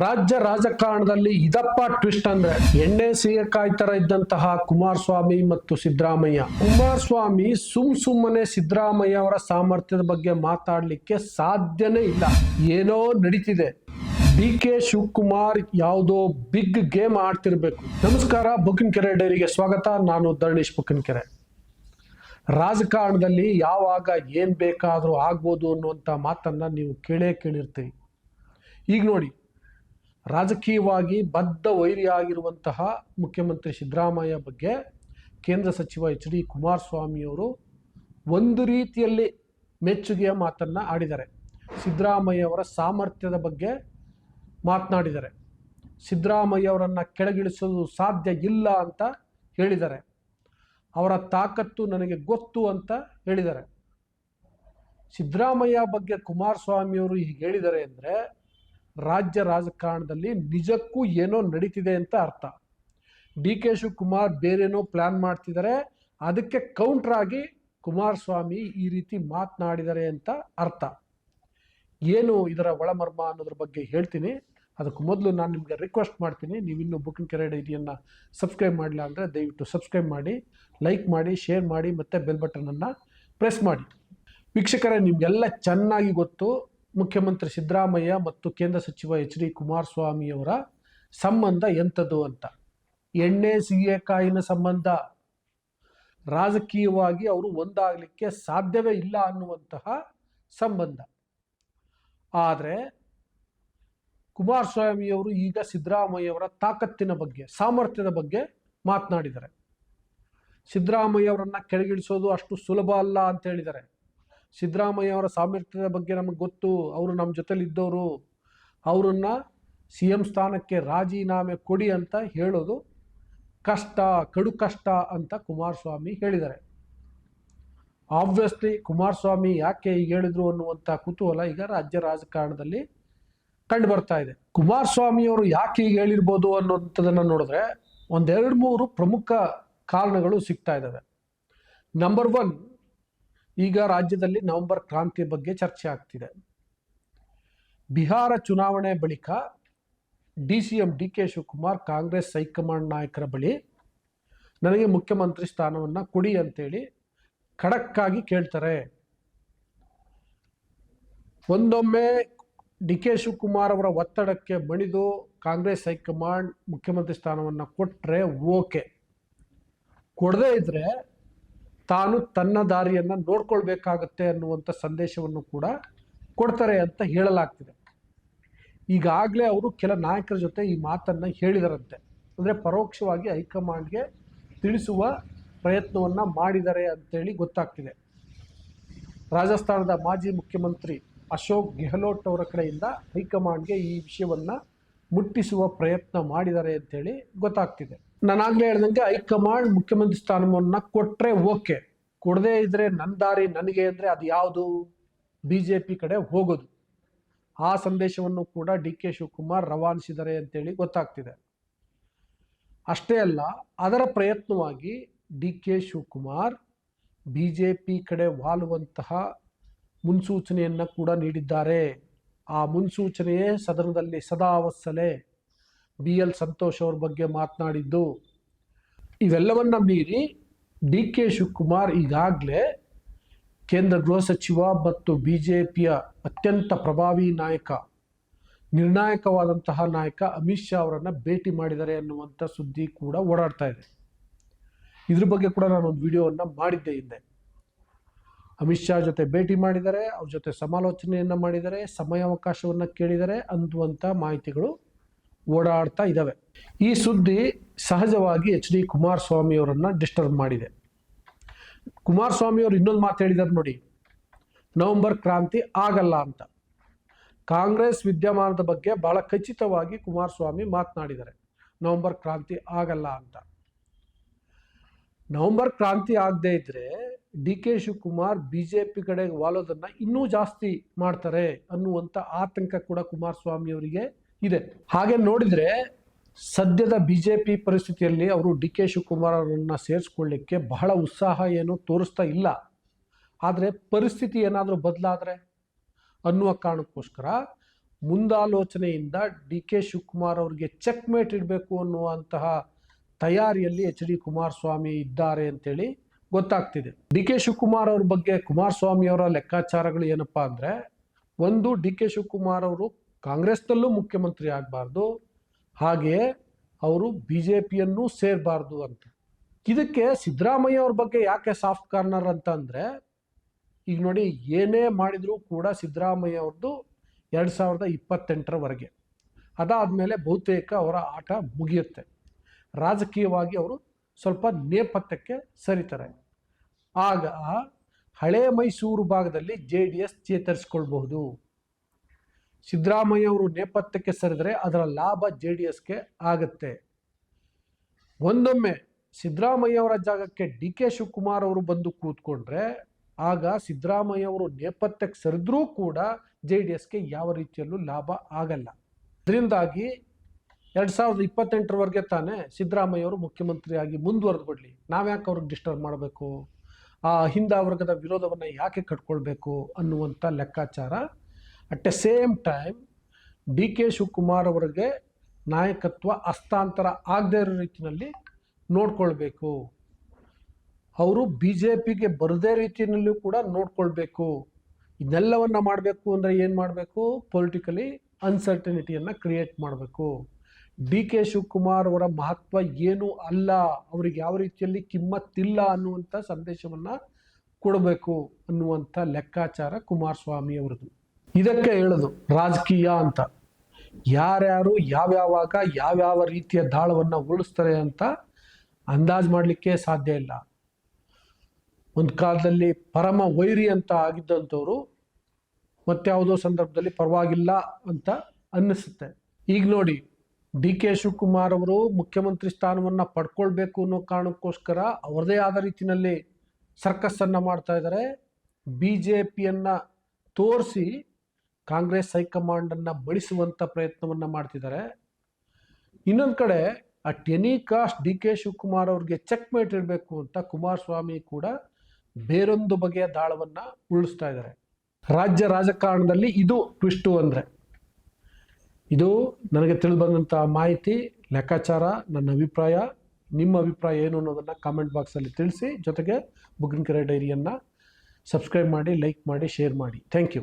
ರಾಜ್ಯ ರಾಜಕಾರಣದಲ್ಲಿ ಇದಪ್ಪ ಟ್ವಿಸ್ಟ್ ಅಂದ್ರೆ ಎಣ್ಣೆ ಸೀಯಕಾಯ್ತರ ತರ ಇದ್ದಂತಹ ಕುಮಾರಸ್ವಾಮಿ ಮತ್ತು ಸಿದ್ದರಾಮಯ್ಯ. ಕುಮಾರಸ್ವಾಮಿ ಸುಮ್ ಸುಮ್ಮನೆ ಸಿದ್ದರಾಮಯ್ಯ ಅವರ ಸಾಮರ್ಥ್ಯದ ಬಗ್ಗೆ ಮಾತಾಡಲಿಕ್ಕೆ ಸಾಧ್ಯನೇ ಇಲ್ಲ. ಏನೋ ನಡೀತಿದೆ. ಡಿ ಕೆ ಶಿವಕುಮಾರ್ ಯಾವುದೋ ಬಿಗ್ ಗೇಮ್ ಆಡ್ತಿರ್ಬೇಕು. ನಮಸ್ಕಾರ ಬುಕಿನ್ ಕೆರೆ ಡೈರಿಗೆ ಸ್ವಾಗತ. ನಾನು ಧರಣೇಶ್ ಬುಕಿನ್ ಕೆರೆ. ರಾಜಕಾರಣದಲ್ಲಿ ಯಾವಾಗ ಏನು ಬೇಕಾದರೂ ಆಗ್ಬೋದು ಅನ್ನುವಂಥ ಮಾತನ್ನ ನೀವು ಕೇಳೇ ಕೇಳಿರ್ತೀವಿ ಈಗ ನೋಡಿ ರಾಜಕೀಯವಾಗಿ ಬದ್ಧ ವೈರಿಯಾಗಿರುವಂತಹ ಮುಖ್ಯಮಂತ್ರಿ ಸಿದ್ದರಾಮಯ್ಯ ಬಗ್ಗೆ ಕೇಂದ್ರ ಸಚಿವ ಎಚ್ ಡಿ ಕುಮಾರಸ್ವಾಮಿಯವರು ಒಂದು ರೀತಿಯಲ್ಲಿ ಮೆಚ್ಚುಗೆಯ ಮಾತನ್ನು ಆಡಿದ್ದಾರೆ. ಸಿದ್ದರಾಮಯ್ಯವರ ಸಾಮರ್ಥ್ಯದ ಬಗ್ಗೆ ಮಾತನಾಡಿದ್ದಾರೆ. ಸಿದ್ದರಾಮಯ್ಯ ಅವರನ್ನು ಕೆಳಗಿಳಿಸೋದು ಸಾಧ್ಯ ಇಲ್ಲ ಅಂತ ಹೇಳಿದ್ದಾರೆ. ಅವರ ತಾಕತ್ತು ನನಗೆ ಗೊತ್ತು ಅಂತ ಹೇಳಿದ್ದಾರೆ. ಸಿದ್ದರಾಮಯ್ಯ ಬಗ್ಗೆ ಕುಮಾರಸ್ವಾಮಿಯವರು ಹೀಗೆ ಹೇಳಿದ್ದಾರೆ ಅಂದರೆ ರಾಜ್ಯ ರಾಜಕಾರಣದಲ್ಲಿ ನಿಜಕ್ಕೂ ಏನೋ ನಡೀತಿದೆ ಅಂತ ಅರ್ಥ. ಡಿ ಕೆ ಶಿವಕುಮಾರ್ ಬೇರೇನೋ ಪ್ಲಾನ್ ಮಾಡ್ತಿದ್ದಾರೆ. ಅದಕ್ಕೆ ಕೌಂಟ್ರ್ ಆಗಿ ಕುಮಾರಸ್ವಾಮಿ ಈ ರೀತಿ ಮಾತನಾಡಿದ್ದಾರೆ ಅಂತ ಅರ್ಥ. ಏನು ಇದರ ಒಳಮರ್ಮ ಅನ್ನೋದ್ರ ಬಗ್ಗೆ ಹೇಳ್ತೀನಿ. ಅದಕ್ಕೆ ಮೊದಲು ನಾನು ನಿಮಗೆ ರಿಕ್ವೆಸ್ಟ್ ಮಾಡ್ತೀನಿ. ನೀವಿನ್ನೂ ಬುಕಿಂಗ್ ಕೆರೆ ಡೈರಿಯನ್ನು ಸಬ್ಸ್ಕ್ರೈಬ್ ಮಾಡಿಲ್ಲ ಅಂದರೆ ದಯವಿಟ್ಟು ಸಬ್ಸ್ಕ್ರೈಬ್ ಮಾಡಿ ಲೈಕ್ ಮಾಡಿ ಶೇರ್ ಮಾಡಿ, ಮತ್ತು ಬೆಲ್ ಬಟನನ್ನು ಪ್ರೆಸ್ ಮಾಡಿ. ವೀಕ್ಷಕರೇ, ನಿಮಗೆಲ್ಲ ಚೆನ್ನಾಗಿ ಗೊತ್ತು. ಮುಖ್ಯಮಂತ್ರಿ ಸಿದ್ದರಾಮಯ್ಯ ಮತ್ತು ಕೇಂದ್ರ ಸಚಿವ ಎಚ್ ಡಿ ಕುಮಾರಸ್ವಾಮಿಯವರ ಸಂಬಂಧ ಎಂಥದ್ದು ಅಂತ. ಎಣ್ಣೆ ಕಾಯಿನ ಸಂಬಂಧ. ರಾಜಕೀಯವಾಗಿ ಅವರು ಒಂದಾಗಲಿಕ್ಕೆ ಸಾಧ್ಯವೇ ಇಲ್ಲ ಅನ್ನುವಂತಹ ಸಂಬಂಧ. ಆದರೆ ಕುಮಾರಸ್ವಾಮಿಯವರು ಈಗ ಸಿದ್ದರಾಮಯ್ಯವರ ತಾಕತ್ತಿನ ಬಗ್ಗೆ, ಸಾಮರ್ಥ್ಯದ ಬಗ್ಗೆ ಮಾತನಾಡಿದ್ದಾರೆ. ಸಿದ್ದರಾಮಯ್ಯ ಅವರನ್ನು ಕೆಳಗಿಳಿಸೋದು ಅಷ್ಟು ಸುಲಭ ಅಲ್ಲ ಅಂತ ಹೇಳಿದ್ದಾರೆ. ಸಿದ್ದರಾಮಯ್ಯ ಅವರ ಸಾಮರ್ಥ್ಯದ ಬಗ್ಗೆ ನಮಗೆ ಗೊತ್ತು. ಅವರು ನಮ್ಮ ಜೊತೆಲಿ ಇದ್ದವರು. ಅವರನ್ನು ಸಿ ಎಂ ಸ್ಥಾನಕ್ಕೆ ರಾಜೀನಾಮೆ ಕೊಡಿ ಅಂತ ಹೇಳೋದು ಕಷ್ಟ, ಕಡು ಕಷ್ಟ ಅಂತ ಕುಮಾರಸ್ವಾಮಿ ಹೇಳಿದ್ದಾರೆ. ಆಬ್ವಿಯಸ್ಲಿ ಕುಮಾರಸ್ವಾಮಿ ಯಾಕೆ ಹೇಳಿದ್ರು ಅನ್ನುವಂಥ ಕುತೂಹಲ ಈಗ ರಾಜ್ಯ ರಾಜಕಾರಣದಲ್ಲಿ ಕಂಡು ಬರ್ತಾ ಇದೆ. ಕುಮಾರಸ್ವಾಮಿಯವರು ಯಾಕೆ ಈಗ ಹೇಳಿರ್ಬೋದು ಅನ್ನೋಂಥದ್ದನ್ನು ನೋಡಿದ್ರೆ ಒಂದೆರಡು ಮೂರು ಪ್ರಮುಖ ಕಾರಣಗಳು ಸಿಗ್ತಾ ಇದ್ದಾವೆ. ನಂಬರ್ ಒನ್ ಈಗ ರಾಜ್ಯದಲ್ಲಿ ನವೆಂಬರ್ ಕ್ರಾಂತಿ ಬಗ್ಗೆ ಚರ್ಚೆ ಆಗ್ತಿದೆ. ಬಿಹಾರ ಚುನಾವಣೆ ಬಳಿಕ D C M D K Shivakumar Congress high command ನಾಯಕರ ಬಳಿ ನನಗೆ ಮುಖ್ಯಮಂತ್ರಿ ಸ್ಥಾನವನ್ನು ಕೊಡಿ ಅಂತೇಳಿ ಖಡಕ್ಕಾಗಿ ಕೇಳ್ತಾರೆ. ಒಂದೊಮ್ಮೆ ಡಿ ಕೆ ಶಿವಕುಮಾರ್ ಅವರ ಒತ್ತಡಕ್ಕೆ ಮಣಿದು ಕಾಂಗ್ರೆಸ್ ಹೈಕಮಾಂಡ್ ಮುಖ್ಯಮಂತ್ರಿ ಸ್ಥಾನವನ್ನು ಕೊಟ್ಟರೆ ಓಕೆ. ಕೊಡದೇ ಇದ್ರೆ ತಾನು ತನ್ನ ದಾರಿಯನ್ನು ನೋಡ್ಕೊಳ್ಬೇಕಾಗತ್ತೆ ಅನ್ನುವಂಥ ಸಂದೇಶವನ್ನು ಕೂಡ ಕೊಡ್ತಾರೆ ಅಂತ ಹೇಳಲಾಗ್ತಿದೆ. ಈಗಾಗಲೇ ಅವರು ಕೆಲ ನಾಯಕರ ಜೊತೆ ಈ ಮಾತನ್ನು ಹೇಳಿದರಂತೆ. ಅಂದರೆ ಪರೋಕ್ಷವಾಗಿ ಹೈಕಮಾಂಡ್ಗೆ ತಿಳಿಸುವ ಪ್ರಯತ್ನವನ್ನು ಮಾಡಿದ್ದಾರೆ ಅಂತೇಳಿ ಗೊತ್ತಾಗ್ತಿದೆ. ರಾಜಸ್ಥಾನದ ಮಾಜಿ ಮುಖ್ಯಮಂತ್ರಿ ಅಶೋಕ್ ಗೆಹ್ಲೋಟ್ ಅವರ ಕಡೆಯಿಂದ ಹೈಕಮಾಂಡ್ಗೆ ಈ ವಿಷಯವನ್ನು ಮುಟ್ಟಿಸುವ ಪ್ರಯತ್ನ ಮಾಡಿದ್ದಾರೆ ಅಂತೇಳಿ ಗೊತ್ತಾಗ್ತಿದೆ. ನಾನಾಗಲೇ ಹೇಳ್ದಂಗೆ ಹೈಕಮಾಂಡ್ ಮುಖ್ಯಮಂತ್ರಿ ಸ್ಥಾನವನ್ನು ಕೊಟ್ಟರೆ ಓಕೆ. ಕೊಡದೇ ಇದ್ರೆ ನನ್ನ ದಾರಿ ನನಗೆ ಅಂದರೆ ಅದು ಯಾವುದು? ಬಿ ಜೆ ಪಿ ಕಡೆ ಹೋಗೋದು. ಆ ಸಂದೇಶವನ್ನು ಕೂಡ ಡಿ ಕೆ ಶಿವಕುಮಾರ್ ರವಾನಿಸಿದ್ದಾರೆ ಅಂತೇಳಿ ಗೊತ್ತಾಗ್ತಿದೆ. ಅಷ್ಟೇ ಅಲ್ಲ, ಅದರ ಪ್ರಯತ್ನವಾಗಿ D K Shivakumar B J P ಕಡೆ ವಾಲುವಂತಹ ಮುನ್ಸೂಚನೆಯನ್ನು ಕೂಡ ನೀಡಿದ್ದಾರೆ. ಆ ಮುನ್ಸೂಚನೆಯೇ ಸದನದಲ್ಲಿ ಸದಾವತ್ಸಲೆ ಬಿ. ಎಲ್. ಸಂತೋಷ್ ಅವ್ರ ಬಗ್ಗೆ ಮಾತನಾಡಿದ್ದು. ಇವೆಲ್ಲವನ್ನ ಮೀರಿ ಡಿ. ಕೆ. ಶಿವಕುಮಾರ್ ಈಗಾಗಲೇ ಕೇಂದ್ರ ಗೃಹ ಸಚಿವ ಮತ್ತು ಬಿ ಜೆ ಪಿಯ ಅತ್ಯಂತ ಪ್ರಭಾವಿ ನಾಯಕ, ನಿರ್ಣಾಯಕವಾದಂತಹ ನಾಯಕ ಅಮಿತ್ ಶಾ ಅವರನ್ನು ಭೇಟಿ ಮಾಡಿದ್ದಾರೆ ಅನ್ನುವಂಥ ಸುದ್ದಿ ಕೂಡ ಓಡಾಡ್ತಾ ಇದೆ. ಇದ್ರ ಬಗ್ಗೆ ಕೂಡ ನಾನು ಒಂದು ವಿಡಿಯೋವನ್ನು ಮಾಡಿದ್ದೆ ಹಿಂದೆ. ಅಮಿತ್ ಶಾ ಜೊತೆ ಭೇಟಿ ಮಾಡಿದ್ದಾರೆ ಅವ್ರ ಜೊತೆ ಸಮಾಲೋಚನೆಯನ್ನು ಮಾಡಿದ್ದಾರೆ ಸಮಯಾವಕಾಶವನ್ನು ಕೇಳಿದರೆ ಅನ್ನುವಂಥ ಮಾಹಿತಿಗಳು ಓಡಾಡ್ತಾ ಇದ್ದಾವೆ ಈ ಸುದ್ದಿ ಸಹಜವಾಗಿ ಎಚ್ ಡಿ ಕುಮಾರಸ್ವಾಮಿ ಅವರನ್ನು ಡಿಸ್ಟರ್ಬ್ ಮಾಡಿದೆ. ಕುಮಾರಸ್ವಾಮಿ ಅವರು ಇನ್ನೊಂದು ಮಾತು ಹೇಳಿದ್ದಾರೆ ನೋಡಿ, ನವೆಂಬರ್ ಕ್ರಾಂತಿ ಆಗಲ್ಲ ಅಂತ. ಕಾಂಗ್ರೆಸ್ ವಿದ್ಯಮಾನದ ಬಗ್ಗೆ ಬಹಳ ಖಚಿತವಾಗಿ ಕುಮಾರಸ್ವಾಮಿ ಮಾತನಾಡಿದ್ದಾರೆ. ನವೆಂಬರ್ ಕ್ರಾಂತಿ ಆಗಲ್ಲ ಅಂತ. ನವೆಂಬರ್ ಕ್ರಾಂತಿ ಆಗದೆ ಇದ್ರೆ D K Shivakumar B J P ಕಡೆಗೆ ವಾಲೋದನ್ನು ಇನ್ನೂ ಜಾಸ್ತಿ ಮಾಡ್ತಾರೆ ಅನ್ನುವಂಥ ಆತಂಕ ಕೂಡ ಕುಮಾರಸ್ವಾಮಿ ಅವರಿಗೆ ಇದೆ. ಹಾಗೆ ನೋಡಿದರೆ ಸದ್ಯದ ಬಿ ಜೆ ಪಿ ಪರಿಸ್ಥಿತಿಯಲ್ಲಿ ಅವರು ಡಿ ಕೆ ಶಿವಕುಮಾರ್ ಅವರನ್ನು ಸೇರಿಸ್ಕೊಳ್ಳಿಕ್ಕೆ ಬಹಳ ಉತ್ಸಾಹ ಏನು ತೋರಿಸ್ತಾ ಇಲ್ಲ. ಆದರೆ ಪರಿಸ್ಥಿತಿ ಏನಾದರೂ ಬದಲಾದರೆ ಅನ್ನುವ ಕಾರಣಕ್ಕೋಸ್ಕರ ಮುಂದಾಲೋಚನೆಯಿಂದ ಡಿ ಕೆ ಶಿವಕುಮಾರ್ ಅವರಿಗೆ ಚೆಕ್ ಮೇಟ್ ಇಡಬೇಕು ಅನ್ನುವಂತಹ ತಯಾರಿಯಲ್ಲಿ ಎಚ್ ಡಿ ಕುಮಾರಸ್ವಾಮಿ ಇದ್ದಾರೆ ಅಂತೇಳಿ ಗೊತ್ತಾಗ್ತಿದೆ. ಡಿ ಕೆ ಶಿವಕುಮಾರ್ ಅವ್ರ ಬಗ್ಗೆ ಕುಮಾರಸ್ವಾಮಿ ಅವರ ಲೆಕ್ಕಾಚಾರಗಳು ಏನಪ್ಪಾ ಅಂದ್ರೆ, ಒಂದು, ಡಿ ಕೆ ಶಿವಕುಮಾರ್ ಅವರು ಕಾಂಗ್ರೆಸ್ನಲ್ಲೂ ಮುಖ್ಯಮಂತ್ರಿ ಆಗಬಾರ್ದು ಹಾಗೆಯೇ ಅವರು ಬಿ ಜೆ ಪಿಯನ್ನು ಸೇರಬಾರ್ದು ಅಂತ. ಇದಕ್ಕೆ ಸಿದ್ದರಾಮಯ್ಯ ಅವ್ರ ಬಗ್ಗೆ ಯಾಕೆ ಸಾಫ್ಟ್ ಕಾರ್ನರ್ ಅಂತ ಅಂದರೆ, ಈಗ ನೋಡಿ ಏನೇ ಮಾಡಿದರೂ ಕೂಡ ಸಿದ್ದರಾಮಯ್ಯ ಅವ್ರದ್ದು ಎರಡು ಸಾವಿರದ ಇಪ್ಪತ್ತೆಂಟರವರೆಗೆ. ಅದಾದಮೇಲೆ ಬಹುತೇಕ ಅವರ ಆಟ ಮುಗಿಯುತ್ತೆ. ರಾಜಕೀಯವಾಗಿ ಅವರು ಸ್ವಲ್ಪ ನೇಪಥ್ಯಕ್ಕೆ ಸರಿತಾರೆ. ಆಗ ಹಳೆ ಮೈಸೂರು ಭಾಗದಲ್ಲಿ ಜೆ ಡಿ ಎಸ್ ಚೇತರಿಸ್ಕೊಳ್ಬಹುದು. ಸಿದ್ದರಾಮಯ್ಯ ಅವರು ನೇಪಥ್ಯಕ್ಕೆ ಸರಿದರೆ ಅದರ ಲಾಭ ಜೆ ಡಿ ಎಸ್ಗೆ ಆಗತ್ತೆ. ಒಂದೊಮ್ಮೆ ಸಿದ್ದರಾಮಯ್ಯ ಅವರ ಜಾಗಕ್ಕೆ ಡಿ ಕೆ ಶಿವಕುಮಾರ್ ಅವರು ಬಂದು ಕೂತ್ಕೊಂಡ್ರೆ ಆಗ ಸಿದ್ದರಾಮಯ್ಯ ಅವರು ನೇಪಥ್ಯಕ್ಕೆ ಸರಿದ್ರೂ ಕೂಡ ಜೆ ಡಿ ಎಸ್ಗೆ ಯಾವ ರೀತಿಯಲ್ಲೂ ಲಾಭ ಆಗಲ್ಲ. ಅದರಿಂದಾಗಿ ಎರಡು ಸಾವಿರದ ಇಪ್ಪತ್ತೆಂಟರವರೆಗೆ ತಾನೇ ಸಿದ್ದರಾಮಯ್ಯ ಅವರು ಮುಖ್ಯಮಂತ್ರಿಯಾಗಿ ಮುಂದುವರೆದು ಬಿಡಲಿ ನಾವ್ಯಾಕೆ ಅವ್ರಿಗೆ ಡಿಸ್ಟರ್ಬ್ ಮಾಡಬೇಕು? ಆ ಹಿಂದ ವರ್ಗದ ವಿರೋಧವನ್ನು ಯಾಕೆ ಕಟ್ಕೊಳ್ಬೇಕು ಅನ್ನುವಂಥ ಲೆಕ್ಕಾಚಾರ. At a same time D K Shivakumar ಅವರಿಗೆ ನಾಯಕತ್ವ ಹಸ್ತಾಂತರ ಆಗದೇ ಇರೋ ರೀತಿಯಲ್ಲಿ ನೋಡ್ಕೊಳ್ಬೇಕು. ಅವರು ಬಿ ಜೆ ಪಿಗೆ ಬರದೇ ರೀತಿಯಲ್ಲೂ ಕೂಡ ನೋಡ್ಕೊಳ್ಬೇಕು. ಇದೆಲ್ಲವನ್ನ ಮಾಡಬೇಕು ಅಂದರೆ ಏನು ಮಾಡಬೇಕು? ಪೊಲಿಟಿಕಲಿ ಅನ್ಸರ್ಟನಿಟಿಯನ್ನು ಕ್ರಿಯೇಟ್ ಮಾಡಬೇಕು. ಡಿ ಕೆ ಶಿವಕುಮಾರ್ ಅವರ ಮಹತ್ವ ಏನು ಅಲ್ಲ, ಅವ್ರಿಗೆ ಯಾವ ರೀತಿಯಲ್ಲಿ ಕಿಮ್ಮತ್ತಿಲ್ಲ ಅನ್ನುವಂಥ ಸಂದೇಶವನ್ನು ಕೊಡಬೇಕು ಅನ್ನುವಂಥ ಲೆಕ್ಕಾಚಾರ ಕುಮಾರಸ್ವಾಮಿ ಅವರದು. ಇದಕ್ಕೆ ಹೇಳೋದು ರಾಜಕೀಯ ಅಂತ. ಯಾರ್ಯಾರು ಯಾವ್ಯಾವಾಗ ಯಾವ್ಯಾವ ರೀತಿಯ ದಾಳವನ್ನು ಉಳಿಸ್ತಾರೆ ಅಂತ ಅಂದಾಜು ಮಾಡಲಿಕ್ಕೆ ಸಾಧ್ಯ ಇಲ್ಲ. ಒಂದು ಕಾಲದಲ್ಲಿ ಪರಮ ವೈರಿ ಅಂತ ಆಗಿದ್ದಂಥವ್ರು ಮತ್ಯಾವುದೋ ಸಂದರ್ಭದಲ್ಲಿ ಪರವಾಗಿಲ್ಲ ಅಂತ ಅನ್ನಿಸುತ್ತೆ. ಈಗ ನೋಡಿ ಡಿ ಕೆ ಶಿವಕುಮಾರ್ ಅವರು ಮುಖ್ಯಮಂತ್ರಿ ಸ್ಥಾನವನ್ನು ಪಡ್ಕೊಳ್ಬೇಕು ಅನ್ನೋ ಕಾರಣಕ್ಕೋಸ್ಕರ ಅವರದೇ ಆದ ರೀತಿಯಲ್ಲಿ ಸರ್ಕಸ್ಸನ್ನು ಮಾಡ್ತಾ ಇದ್ದಾರೆ ಬಿ ಜೆ ಪಿಯನ್ನು ತೋರಿಸಿ ಕಾಂಗ್ರೆಸ್ ಹೈಕಮಾಂಡನ್ನು ಬಳಸುವಂಥ ಪ್ರಯತ್ನವನ್ನು ಮಾಡ್ತಿದ್ದಾರೆ ಇನ್ನೊಂದು ಕಡೆ ಆ any cost D K Shivakumar ಅವ್ರಿಗೆ ಚೆಕ್ ಮೇಟ್ ಇರಬೇಕು ಅಂತ ಕುಮಾರಸ್ವಾಮಿ ಕೂಡ ಬೇರೊಂದು ಬಗೆಯ ದಾಳವನ್ನು ಉಳಿಸ್ತಾ ಇದ್ದಾರೆ ರಾಜ್ಯ ರಾಜಕಾರಣದಲ್ಲಿ ಇದು ಟ್ವಿಸ್ಟು ಅಂದರೆ. ಇದು ನನಗೆ ತಿಳಿದು ಮಾಹಿತಿ, ಲೆಕ್ಕಾಚಾರ, ನನ್ನ ಅಭಿಪ್ರಾಯ, ನಿಮ್ಮ ಅಭಿಪ್ರಾಯ ಏನು ಅನ್ನೋದನ್ನು ಕಾಮೆಂಟ್ ಬಾಕ್ಸಲ್ಲಿ ತಿಳಿಸಿ, ಜೊತೆಗೆ ಬುಗ್ಗಿನಕೆರೆ ಡೈರಿಯನ್ನು ಸಬ್ಸ್ಕ್ರೈಬ್ ಮಾಡಿ ಲೈಕ್ ಮಾಡಿ ಶೇರ್ ಮಾಡಿ. Thank you